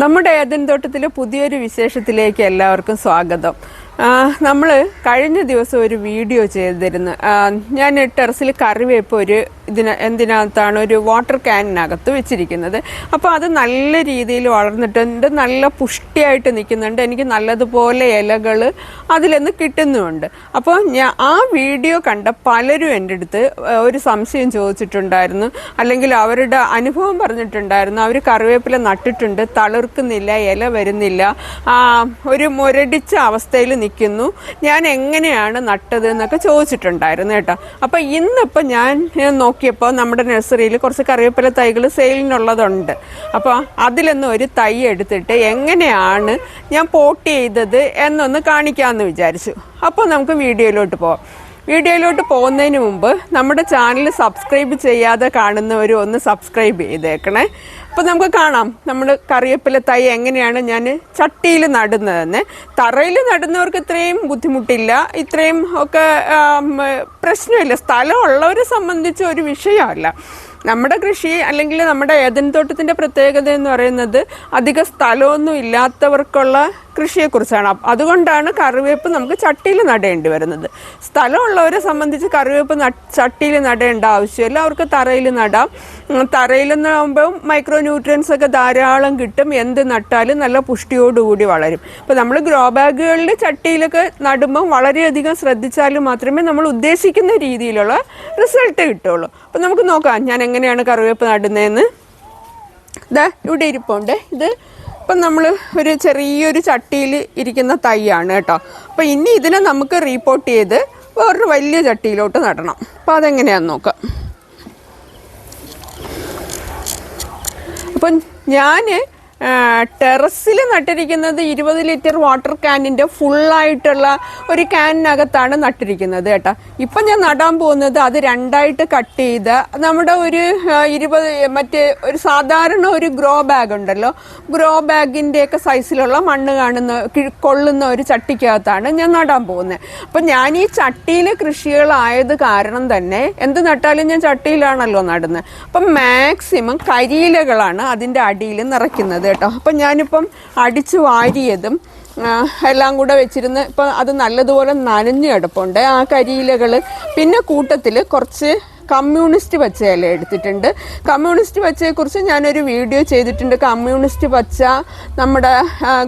നമ്മുടെ ഏതൻ തോട്ടത്തിലെ പുതിയൊരു വിശേഷത്തിലേക്ക് എല്ലാവർക്കും സ്വാഗതം. നമ്മൾ കഴിഞ്ഞ ദിവസം ഒരു വീഡിയോ ചെയ്തിരുന്നു. ഞാൻ ടെറസിൽ കറിവേപ്പ് ഒരു ഇതിന് എന്തിനകത്താണ് ഒരു വാട്ടർ ക്യാനിനകത്ത് വെച്ചിരിക്കുന്നത്. അപ്പോൾ അത് നല്ല രീതിയിൽ വളർന്നിട്ടുണ്ട്. നല്ല പുഷ്ടിയായിട്ട് നിൽക്കുന്നുണ്ട്. എനിക്ക് നല്ലതുപോലെ ഇലകൾ അതിൽ നിന്ന് കിട്ടുന്നുമുണ്ട്. അപ്പോൾ ഞാൻ ആ വീഡിയോ കണ്ട പലരും എന്റെ അടുത്ത് ഒരു സംശയം ചോദിച്ചിട്ടുണ്ടായിരുന്നു. അല്ലെങ്കിൽ അവരുടെ അനുഭവം പറഞ്ഞിട്ടുണ്ടായിരുന്നു. അവർ കറിവേപ്പില നട്ടിട്ടുണ്ട്. തളിർക്കുന്നില്ല ഇല വരുന്നില്ല. ഒരു മുരടിച്ച അവസ്ഥയിൽ നിൽക്കുന്നു. ഞാൻ എങ്ങനെയാണ് നട്ടത് എന്നൊക്കെ ചോദിച്ചിട്ടുണ്ടായിരുന്നു കേട്ടോ. അപ്പം ഇന്നിപ്പോൾ ഞാൻ നോക്കിയപ്പോൾ നമ്മുടെ നഴ്സറിയിൽ കുറച്ച് കറിവേപ്പില തൈകൾ സെയിലിനുള്ളതുണ്ട്. അപ്പോൾ അതിലൊന്ന് ഒരു തൈ എടുത്തിട്ട് എങ്ങനെയാണ് ഞാൻ പോട്ട് ചെയ്തത് എന്നൊന്ന് കാണിക്കാമെന്ന് വിചാരിച്ചു. അപ്പോൾ നമുക്ക് വീഡിയോയിലോട്ട് പോവാം. വീഡിയോയിലോട്ട് പോകുന്നതിന് മുമ്പ് നമ്മുടെ ചാനൽ സബ്സ്ക്രൈബ് ചെയ്യാതെ കാണുന്നവരും ഒന്ന് സബ്സ്ക്രൈബ് ചെയ്തേക്കണേ. അപ്പോൾ നമുക്ക് കാണാം നമ്മൾ കറിവേപ്പില തൈ എങ്ങനെയാണ് ഞാൻ ചട്ടിയിൽ നടുന്നതെന്ന്. തറയിൽ നടുന്നവർക്ക് ഇത്രയും ബുദ്ധിമുട്ടില്ല ഇത്രയും ഒക്കെ പ്രശ്നമില്ല. സ്ഥലമുള്ളവരെ സംബന്ധിച്ച് ഒരു വിഷയമല്ല. നമ്മുടെ കൃഷി അല്ലെങ്കിൽ നമ്മുടെ ഏതൻ തോട്ടത്തിന്റെ പ്രത്യേകത എന്ന് പറയുന്നത് അധിക സ്ഥലമൊന്നും ഇല്ലാത്തവർക്കുള്ള കൃഷിയെക്കുറിച്ചാണ്. അതുകൊണ്ടാണ് കറിവേപ്പ് നമുക്ക് ചട്ടിയിൽ നടേണ്ടി വരുന്നത്. സ്ഥലമുള്ളവരെ സംബന്ധിച്ച് കറിവേപ്പ് ചട്ടിയിൽ നടേണ്ട ആവശ്യമില്ല. അവർക്ക് തറയിൽ നടാം. തറയിൽ നിന്നാകുമ്പോൾ മൈക്രോ ന്യൂട്രിയൻസ് ഒക്കെ ധാരാളം കിട്ടും. എന്ത് നട്ടാലും നല്ല പുഷ്ടിയോടുകൂടി വളരും. അപ്പോൾ നമ്മൾ ഗ്രോ ബാഗുകളിൽ ചട്ടിയിലൊക്കെ നടുമ്പോൾ വളരെയധികം ശ്രദ്ധിച്ചാൽ മാത്രമേ നമ്മൾ ഉദ്ദേശിക്കുന്ന രീതിയിലുള്ള റിസൾട്ട് കിട്ടുള്ളൂ അപ്പോൾ നമുക്ക് നോക്കാം. ഞാൻ എങ്ങനെയാണ് കറിവേപ്പ് നടുന്നതെന്ന്. ഇതാ ഇവിടെ ഇരിപ്പുണ്ട്. ഇത് ഇപ്പം നമ്മൾ ഒരു ചെറിയൊരു ചട്ടിയിൽ ഇരിക്കുന്ന തൈയാണ് കേട്ടോ. അപ്പോൾ ഇനി ഇതിനെ നമുക്ക് റീപ്പോർട്ട് ചെയ്ത് വേറൊരു വലിയ ചട്ടിയിലോട്ട് നടണം. അപ്പോൾ അതെങ്ങനെയാന്ന് നോക്കാം. അപ്പം ഞാൻ ടെറസിൽ നട്ടിരിക്കുന്നത് ഇരുപത് ലിറ്റർ വാട്ടർ ക്യാനിന്റെ ഫുള്ളായിട്ടുള്ള ഒരു ക്യാനിനകത്താണ് നട്ടിരിക്കുന്നത് കേട്ടോ. ഇപ്പം ഞാൻ നടാൻ പോകുന്നത് അത് രണ്ടായിട്ട് കട്ട് ചെയ്ത് നമ്മുടെ ഒരു ഇരുപത് മറ്റേ ഒരു സാധാരണ ഒരു ഗ്രോ ബാഗ് ഉണ്ടല്ലോ. ഗ്രോ ബാഗിന്റെയൊക്കെ സൈസിലുള്ള മണ്ണ് കാണുന്ന കൊള്ളുന്ന ഒരു ചട്ടിക്കകത്താണ് ഞാൻ നടാൻ പോകുന്നത്. അപ്പം ഞാൻ ഈ ചട്ടിയിൽ കൃഷികളായത് കാരണം തന്നെ എന്ത് നട്ടാലും ഞാൻ ചട്ടിയിലാണല്ലോ നടുന്നത്. അപ്പം മാക്സിമം കരിയിലകളാണ് അതിന്റെ അടിയിൽ നിറയ്ക്കുന്നത് കേട്ടോ. അപ്പം ഞാനിപ്പം അടിച്ചു വാരിയതും എല്ലാം കൂടെ വെച്ചിരുന്ന് ഇപ്പം അത് നല്ലതുപോലെ നനഞ്ഞു കിടപ്പുണ്ട് ആ കരിയിലകൾ പിന്നെ കൂട്ടത്തിൽ കുറച്ച് കമ്മ്യൂണിസ്റ്റ് പച്ച എടുത്തിട്ടുണ്ട്. കമ്മ്യൂണിസ്റ്റ് പച്ചയെക്കുറിച്ച് ഞാനൊരു വീഡിയോ ചെയ്തിട്ടുണ്ട്. കമ്മ്യൂണിസ്റ്റ് പച്ച നമ്മുടെ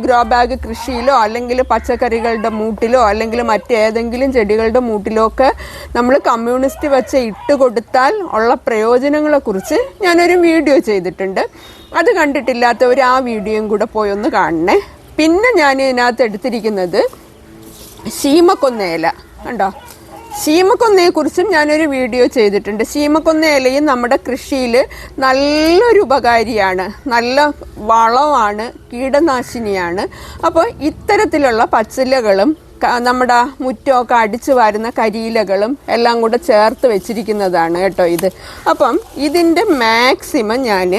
ഗ്രോ ബാഗ് കൃഷിയിലോ അല്ലെങ്കിൽ പച്ചക്കറികളുടെ മൂട്ടിലോ അല്ലെങ്കിൽ മറ്റേതെങ്കിലും ചെടികളുടെ മൂട്ടിലോ ഒക്കെ നമ്മൾ കമ്മ്യൂണിസ്റ്റ് പച്ച ഇട്ട് കൊടുത്താൽ ഉള്ള പ്രയോജനങ്ങളെക്കുറിച്ച് ഞാനൊരു വീഡിയോ ചെയ്തിട്ടുണ്ട്. അത് കണ്ടിട്ടില്ലാത്തവർ ആ വീഡിയോയും കൂടെ പോയി ഒന്ന് കാണണേ. പിന്നെ ഞാൻ ഇതിനകത്ത് എടുത്തിരിക്കുന്നത് ശീമക്കൊന്നയില കണ്ടോ? ശീമക്കൊന്നയെ കുറിച്ചും ഞാനൊരു വീഡിയോ ചെയ്തിട്ടുണ്ട്. ശീമക്കൊന്ന ഇലയും നമ്മുടെ കൃഷിയിൽ നല്ലൊരു ഉപകാരിയാണ് നല്ല വളമാണ് കീടനാശിനിയാണ്. അപ്പോൾ ഇത്തരത്തിലുള്ള പച്ചിലകളും നമ്മുടെ മുറ്റമൊക്കെ അടിച്ചു വരുന്ന കരിയിലകളും എല്ലാം കൂടെ ചേർത്ത് വെച്ചിരിക്കുന്നതാണ് കേട്ടോ ഇത്. അപ്പം ഇതിന്റെ മാക്സിമം ഞാൻ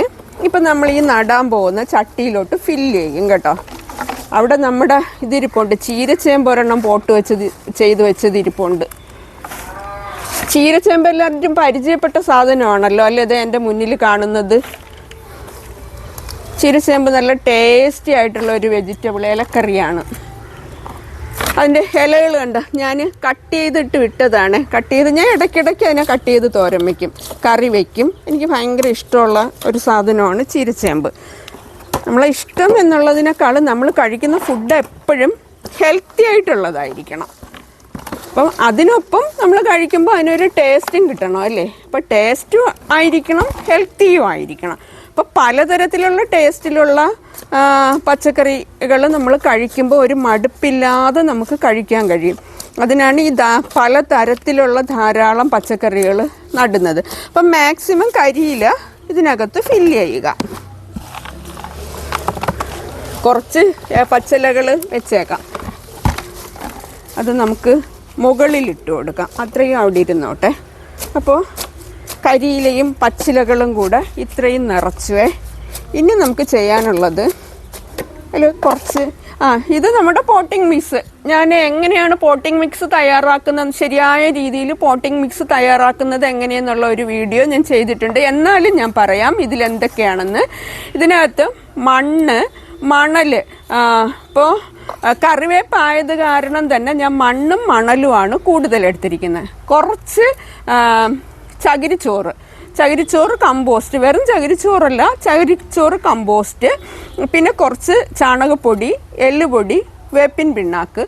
ഇപ്പം നമ്മൾ ഈ നടാൻ പോകുന്ന ചട്ടിയിലോട്ട് ഫില്ല് ചെയ്യും കേട്ടോ. അവിടെ നമ്മുടെ ഇതിരിപ്പുണ്ട്. ചീരച്ചേമ്പൊരെണ്ണം പോട്ട് വെച്ചത് ചെയ്ത് വെച്ചത് ഇരിപ്പുണ്ട് ചീരച്ചേമ്പ് എല്ലാവരും പരിചയപ്പെട്ട സാധനമാണല്ലോ അല്ലേ? ഇത് എന്റെ മുന്നിൽ കാണുന്നത്. ചീരച്ചേമ്പ് നല്ല ടേസ്റ്റി ആയിട്ടുള്ള ഒരു വെജിറ്റബിൾ ഇലക്കറിയാണ് അതിന്റെ ഇലകൾ കണ്ട? ഞാൻ കട്ട് ചെയ്തിട്ട് വിട്ടതാണ്. കട്ട് ചെയ്ത് ഞാൻ ഇടയ്ക്കിടയ്ക്ക് അതിനെ കട്ട് ചെയ്ത് തോരൻ വയ്ക്കും കറി വയ്ക്കും എനിക്ക് ഭയങ്കര ഇഷ്ടമുള്ള ഒരു സാധനമാണ് ചീരച്ചേമ്പ് നമ്മളെ ഇഷ്ടം എന്നുള്ളതിനേക്കാളും നമ്മൾ കഴിക്കുന്ന ഫുഡ് എപ്പോഴും ഹെൽത്തി ആയിട്ടുള്ളതായിരിക്കണം. അപ്പം അതിനൊപ്പം നമ്മൾ കഴിക്കുമ്പോൾ അതിനൊരു ടേസ്റ്റും കിട്ടണം അല്ലേ? അപ്പോൾ ടേസ്റ്റും ആയിരിക്കണം ഹെൽത്തിയും ആയിരിക്കണം. അപ്പോൾ പലതരത്തിലുള്ള ടേസ്റ്റിലുള്ള പച്ചക്കറികൾ നമ്മൾ കഴിക്കുമ്പോൾ ഒരു മടുപ്പില്ലാതെ നമുക്ക് കഴിക്കാൻ കഴിയും. അതിനാണ് ഈ ധാ പല തരത്തിലുള്ള ധാരാളം പച്ചക്കറികൾ നടുന്നത്. അപ്പം മാക്സിമം കരിയില ഇതിനകത്ത് ഫില്ല് ചെയ്യുക. കുറച്ച് പച്ചിലകൾ വെച്ചേക്കാം. അത് നമുക്ക് മുകളിൽ ഇട്ട് കൊടുക്കാം. അത്രയും അവിടെ ഇരുന്നോട്ടെ. അപ്പോൾ കരിയിലയും പച്ചിലകളും കൂടെ ഇത്രയും നിറച്ചുവേ. ഇനി നമുക്ക് ചെയ്യാനുള്ളത് അതിൽ കുറച്ച് ആ ഇത് നമ്മുടെ പോട്ടിംഗ് മിക്സ് ഞാൻ എങ്ങനെയാണ് പോട്ടിംഗ് മിക്സ് തയ്യാറാക്കുന്നത്? ശരിയായ രീതിയിൽ പോട്ടിംഗ് മിക്സ് തയ്യാറാക്കുന്നത് എങ്ങനെയെന്നുള്ള ഒരു വീഡിയോ ഞാൻ ചെയ്തിട്ടുണ്ട്. എന്നാലും ഞാൻ പറയാം ഇതിലെന്തൊക്കെയാണെന്ന്. ഇതിനകത്ത് മണ്ണ് മണൽ ഇപ്പോൾ കറിവേപ്പായത് കാരണം തന്നെ ഞാൻ മണ്ണും മണലുമാണ് കൂടുതൽ എടുത്തിരിക്കുന്നത്. കുറച്ച് ചകിരിച്ചോറ്. ചകിരിച്ചോറ് കമ്പോസ്റ്റ്. വെറും ചകിരിച്ചോറല്ല ചകിരിച്ചോറ് കമ്പോസ്റ്റ്. പിന്നെ കുറച്ച് ചാണകപ്പൊടി എല്ലുപൊടി വേപ്പിൻ പിണ്ണാക്ക്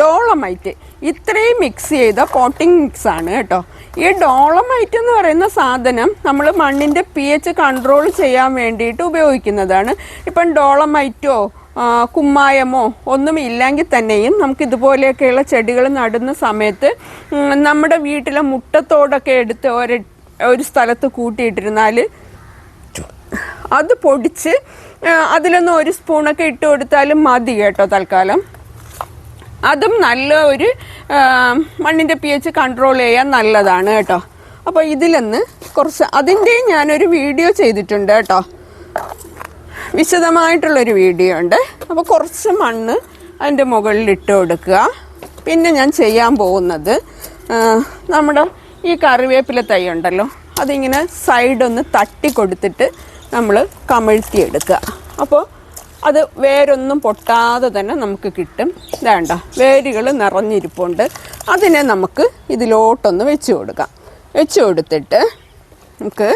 ഡോളമൈറ്റ്. ഇത്രയും മിക്സ് ചെയ്ത പോട്ടിംഗ് ആണ് കേട്ടോ. ഈ ഡോളമൈറ്റ് എന്ന് പറയുന്ന സാധനം നമ്മൾ മണ്ണിന്റെ പി എച്ച് കൺട്രോൾ ചെയ്യാൻ വേണ്ടിയിട്ട് ഉപയോഗിക്കുന്നതാണ്. ഇപ്പം ഡോളമൈറ്റോ കുമ്മായമോ ഒന്നും ഇല്ലെങ്കിൽ തന്നെയും നമുക്ക് ഇതുപോലെയൊക്കെയുള്ള ചെടികൾ നടുന്ന സമയത്ത് നമ്മുടെ വീട്ടിലെ മുട്ടത്തോടൊക്കെ എടുത്ത് ഒരു ഒരു സ്ഥലത്ത് കൂട്ടിയിട്ടിരുന്നാൽ അത് പൊടിച്ച് അതിലൊന്നും ഒരു സ്പൂണൊക്കെ ഇട്ട് കൊടുത്താലും മതി കേട്ടോ തൽക്കാലം. അതും നല്ല ഒരു മണ്ണിന്റെ പി എച്ച് കൺട്രോൾ ചെയ്യാൻ നല്ലതാണ് കേട്ടോ. അപ്പോൾ ഇതിലൊന്ന് കുറച്ച് അതിന്റെയും ഞാനൊരു വീഡിയോ ചെയ്തിട്ടുണ്ട് കേട്ടോ. വിശദമായിട്ടുള്ളൊരു വീഡിയോ ഉണ്ട്. അപ്പോൾ കുറച്ച് മണ്ണ് അതിന്റെ മുകളിൽ ഇട്ട് കൊടുക്കുക. പിന്നെ ഞാൻ ചെയ്യാൻ പോകുന്നത് നമ്മുടെ ഈ കറിവേപ്പില തൈ ഉണ്ടല്ലോ അതിങ്ങനെ സൈഡൊന്ന് തട്ടി കൊടുത്തിട്ട് നമ്മൾ കമിഴ്ത്തി എടുക്കുക. അപ്പോൾ അത് വേരൊന്നും പൊട്ടാതെ തന്നെ നമുക്ക് കിട്ടും. വേണ്ട വേരുകൾ നിറഞ്ഞിരിപ്പുണ്ട്. അതിനെ നമുക്ക് ഇതിലോട്ടൊന്ന് വെച്ച് കൊടുക്കാം. വെച്ച് കൊടുത്തിട്ട് നമുക്ക്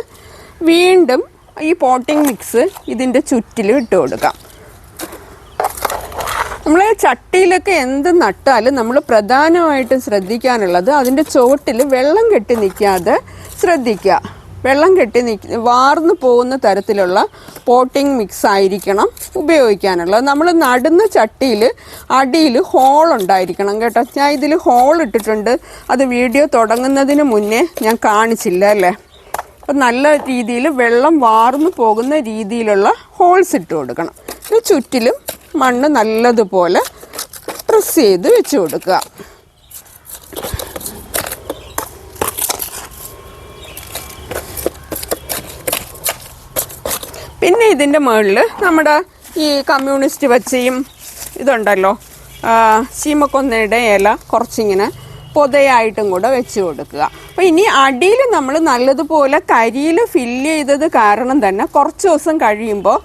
വീണ്ടും ഈ പോട്ടിംഗ് മിക്സ് ഇതിന്റെ ചുറ്റിലും ഇട്ട് കൊടുക്കാം. നമ്മൾ ചട്ടിയിലൊക്കെ എന്ത് നട്ടാലും നമ്മൾ പ്രധാനമായിട്ടും ശ്രദ്ധിക്കാനുള്ളത് അതിന്റെ ചുവട്ടിൽ വെള്ളം കെട്ടി നിൽക്കാതെ ശ്രദ്ധിക്കുക. വെള്ളം കെട്ടി നിൽക്ക വാർന്നു പോകുന്ന തരത്തിലുള്ള പോട്ടിംഗ് മിക്സ് ആയിരിക്കണം ഉപയോഗിക്കാനുള്ളത്. നമ്മൾ നടുന്ന ചട്ടിയിൽ അടിയിൽ ഹോൾ ഉണ്ടായിരിക്കണം കേട്ടോ. ഞാൻ ഇതിൽ ഹോൾ ഇട്ടിട്ടുണ്ട്. അത് വീഡിയോ തുടങ്ങുന്നതിന് മുന്നേ ഞാൻ കാണിച്ചില്ല അല്ലേ? അപ്പം നല്ല രീതിയിൽ വെള്ളം വാർന്നു പോകുന്ന രീതിയിലുള്ള ഹോൾസ് ഇട്ട് കൊടുക്കണം. ചുറ്റിലും മണ്ണ് നല്ലതുപോലെ പ്രസ് ചെയ്ത് വെച്ച് കൊടുക്കുക. പിന്നെ ഇതിന്റെ മുകളിൽ നമ്മുടെ ഈ കമ്മ്യൂണിസ്റ്റ് പച്ചയും ഇതുണ്ടല്ലോ ചീമക്കൊന്നയുടെ ഇല കുറച്ചിങ്ങനെ പൊതയായിട്ടും കൂടെ വെച്ച് കൊടുക്കുക. അപ്പോൾ ഇനി അടിയിൽ നമ്മൾ നല്ലതുപോലെ കരിയിൽ ഫില്ല് ചെയ്തത് കാരണം തന്നെ കുറച്ച് ദിവസം കഴിയുമ്പോൾ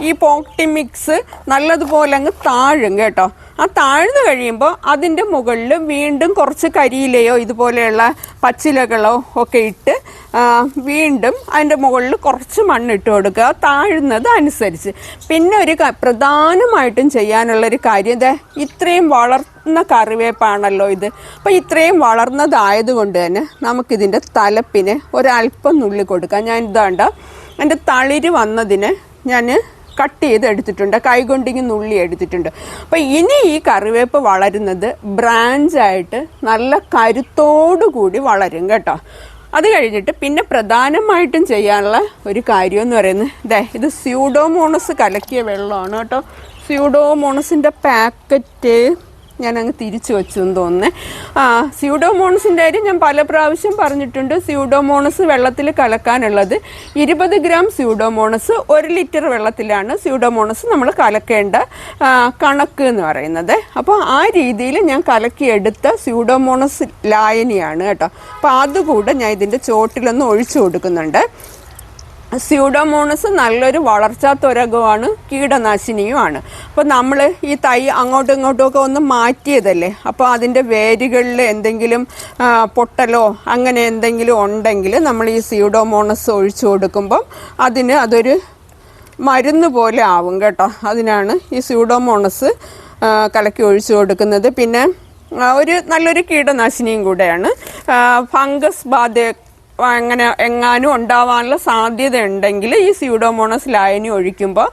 ഈ പോട്ടി മിക്സ് നല്ലതുപോലെ അങ്ങ് താഴും കേട്ടോ. ആ താഴ്ന്നു കഴിയുമ്പോൾ അതിന്റെ മുകളിൽ വീണ്ടും കുറച്ച് കരിയിലയോ ഇതുപോലെയുള്ള പച്ചിലകളോ ഒക്കെ ഇട്ട് വീണ്ടും അതിന്റെ മുകളിൽ കുറച്ച് മണ്ണിട്ട് കൊടുക്കുക. താഴുന്നത് അനുസരിച്ച്. പിന്നെ ഒരു പ്രധാനമായിട്ടും ചെയ്യാനുള്ളൊരു കാര്യം ദേ ഇത്രയും വളർന്ന കറിവേപ്പാണല്ലോ ഇത്. അപ്പോൾ ഇത്രയും വളർന്നതായതുകൊണ്ട് തന്നെ നമുക്കിതിന്റെ തലപ്പിന് ഒരല്പം നുള്ളി കൊടുക്കാം. ഞാൻ ഇതാണ്ട എന്റെ തളിര് വന്നതിന് ഞാൻ കട്ട് ചെയ്ത് എടുത്തിട്ടുണ്ട് കൈകൊണ്ടിങ്ങി നുള്ളി എടുത്തിട്ടുണ്ട്. അപ്പോൾ ഇനി ഈ കറിവേപ്പ് വളരുന്നത് ബ്രാഞ്ചായിട്ട് നല്ല കരുത്തോടു കൂടി വളരും കേട്ടോ. അത് കഴിഞ്ഞിട്ട് പിന്നെ പ്രധാനമായിട്ടും ചെയ്യാനുള്ള ഒരു കാര്യം എന്ന് പറയുന്നത് ദേ ഇത് സ്യൂഡോമോണസ് കലക്കിയ വെള്ളമാണ് കേട്ടോ. സ്യൂഡോമോണസിന്റെ പാക്കറ്റ് ഞാൻ അങ്ങ് തിരിച്ചു വെച്ചു എന്ന് തോന്നുന്നേ. ആ സ്യൂഡോമോണസിന്റെ കാര്യം ഞാൻ പല പ്രാവശ്യം പറഞ്ഞിട്ടുണ്ട്. സ്യൂഡോമോണസ് വെള്ളത്തിൽ കലക്കാനുള്ളത് ഇരുപത് ഗ്രാം സ്യൂഡോമോണസ് ഒരു ലിറ്റർ വെള്ളത്തിലാണ് സ്യൂഡോമോണസ് നമ്മൾ കലക്കേണ്ട കണക്ക് എന്ന് പറയുന്നത്. അപ്പോൾ ആ രീതിയിൽ ഞാൻ കലക്കിയെടുത്ത സ്യൂഡോമോണസ് ലായനിയാണ് കേട്ടോ. അപ്പോൾ അതുകൂടെ ഞാൻ ഇതിന്റെ ചോട്ടിലൊന്ന് ഒഴിച്ചു കൊടുക്കുന്നുണ്ട്. സ്യൂഡോമോണസ് നല്ലൊരു വളർച്ചാ ത്വരകമാണ് കീടനാശിനിയുമാണ്. അപ്പോൾ നമ്മൾ ഈ തൈ അങ്ങോട്ടും ഇങ്ങോട്ടുമൊക്കെ ഒന്ന് മാറ്റിയതല്ലേ? അപ്പോൾ അതിന്റെ വേരുകളിൽ എന്തെങ്കിലും പൊട്ടലോ അങ്ങനെ എന്തെങ്കിലും ഉണ്ടെങ്കിൽ നമ്മൾ ഈ സ്യൂഡോമോണസ് ഒഴിച്ചു കൊടുക്കുമ്പം അതിന് അതൊരു മരുന്ന് പോലെ ആവും കേട്ടോ. അതിനാണ് ഈ സ്യൂഡോമോണസ് കലക്കി ഒഴിച്ചു കൊടുക്കുന്നത്. പിന്നെ ഒരു നല്ലൊരു കീടനാശിനിയും കൂടെയാണ്. ഫംഗസ് ബാധ അങ്ങനെ എങ്ങാനും ഉണ്ടാവാനുള്ള സാധ്യത ഉണ്ടെങ്കിൽ ഈ സ്യൂഡോമോണസ് ലായനി ഒഴിക്കുമ്പോൾ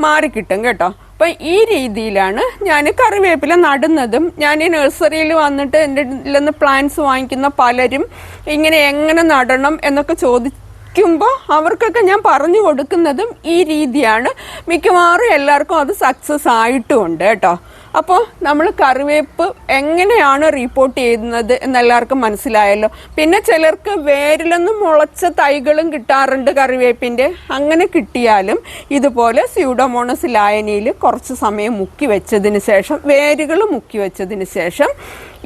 മാറിക്കിട്ടും കേട്ടോ അപ്പം ഈ രീതിയിലാണ് ഞാൻ കറിവേപ്പില നടുന്നതും ഞാൻ ഈ നഴ്സറിയിൽ വന്നിട്ട് എന്റെ നിന്ന് പ്ലാന്റ്സ് വാങ്ങിക്കുന്ന പലരും ഇങ്ങനെ എങ്ങനെ നടണം എന്നൊക്കെ ചോദിക്കുമ്പോൾ അവർക്കൊക്കെ ഞാൻ പറഞ്ഞു കൊടുക്കുന്നതും ഈ രീതിയാണ്. മിക്കവാറും എല്ലാവർക്കും അത് സക്സസ് ആയിട്ടുമുണ്ട് കേട്ടോ. അപ്പോൾ നമ്മൾ കറിവേപ്പ് എങ്ങനെയാണ് റിപ്പോർട്ട് ചെയ്യുന്നത് എന്നെല്ലാവർക്കും മനസ്സിലായല്ലോ. പിന്നെ ചിലർക്ക് വേരിലൊന്നും മുളച്ച തൈകളും കിട്ടാറുണ്ട് കറിവേപ്പിന്റെ. അങ്ങനെ കിട്ടിയാലും ഇതുപോലെ സ്യൂഡോമോണസ് ലായനിയിൽ കുറച്ച് സമയം മുക്കി വെച്ചതിന് ശേഷം വേരുകൾ മുക്കി വെച്ചതിന് ശേഷം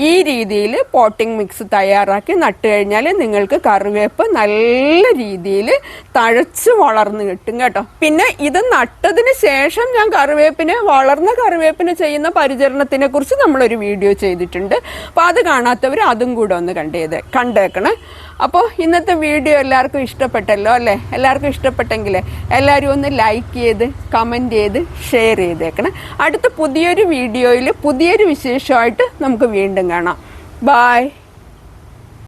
ഈ രീതിയിൽ പോട്ടിംഗ് മിക്സ് തയ്യാറാക്കി നട്ട് കഴിഞ്ഞാൽ നിങ്ങൾക്ക് കറിവേപ്പ് നല്ല രീതിയിൽ തഴച്ച് വളർന്ന് കിട്ടും കേട്ടോ. പിന്നെ ഇത് നട്ടതിന് ശേഷം ഞാൻ കറിവേപ്പിന് വളർന്ന കറിവേപ്പിന് ചെയ്യുന്ന പരിചരണത്തിനെ കുറിച്ച് നമ്മളൊരു വീഡിയോ ചെയ്തിട്ടുണ്ട്. അപ്പോൾ അത് കാണാത്തവർ അതും കൂടെ ഒന്ന് കണ്ടേത് കണ്ടേക്കണേ. അപ്പോൾ ഇന്നത്തെ വീഡിയോ എല്ലാവർക്കും ഇഷ്ടപ്പെട്ടല്ലോ അല്ലേ? എല്ലാവർക്കും ഇഷ്ടപ്പെട്ടെങ്കിൽ എല്ലാവരും ഒന്ന് ലൈക്ക് ചെയ്ത് കമന്റ് ചെയ്ത് ഷെയർ ചെയ്തേക്കണം. അടുത്ത പുതിയൊരു വീഡിയോയിൽ പുതിയൊരു വിശേഷമായിട്ട് നമുക്ക് വീണ്ടും കാണാം. ബായ്